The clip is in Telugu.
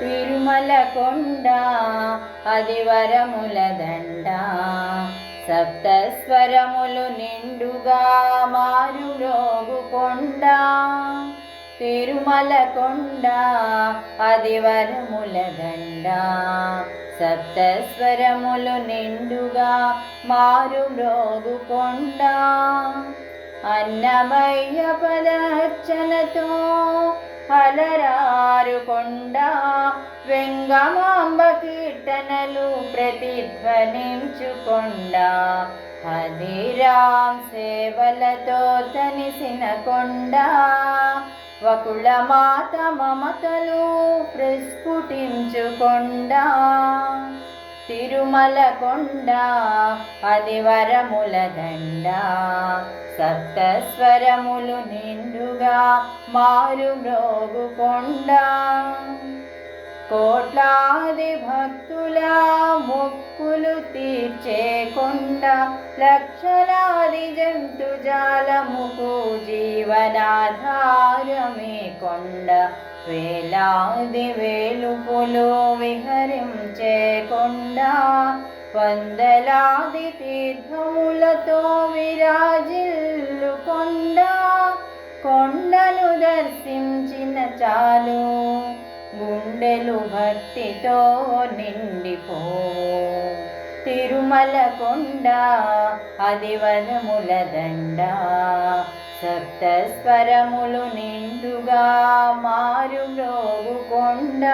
తిరుమల కొండ అది వరముల దండ సప్తస్వరములు నిండుగా మారు కొండ తిరుమల కొండ అది వరముల దండ సప్తస్వరములు నిండుగా మారు కొండ అన్నమయ్య పదార్చనతో అలరారు కొండ వెంగమాంబ కీర్తనలు ప్రతిధ్వనించుకొండ. హరిరాం సేవలతో తనిసిన కొండ వకుళ మాత మమతలు ప్రస్ఫుటించుకొండ. తిరుమల కొండ అది వరముల దండ. సప్తస్వరములు నిండుగా మారు మ్రోగు కొండ కోట్లాది భక్తుల మొక్కులు తీర్చే కొండ లక్షలాది జంతుజాలముకు జీవనాధారమే కొండ. వేలాది వేలుపులు విహరించే కొండ వందలాది తీర్థములతో విరాజిల్లు కొండ. కొండను దర్శించిన చాలు. గుండెలు భక్తితో నిండిపో. తిరుమల కొండ అది వనముల దండ. సప్తస్వరములు నిండుగా మారు కొండ.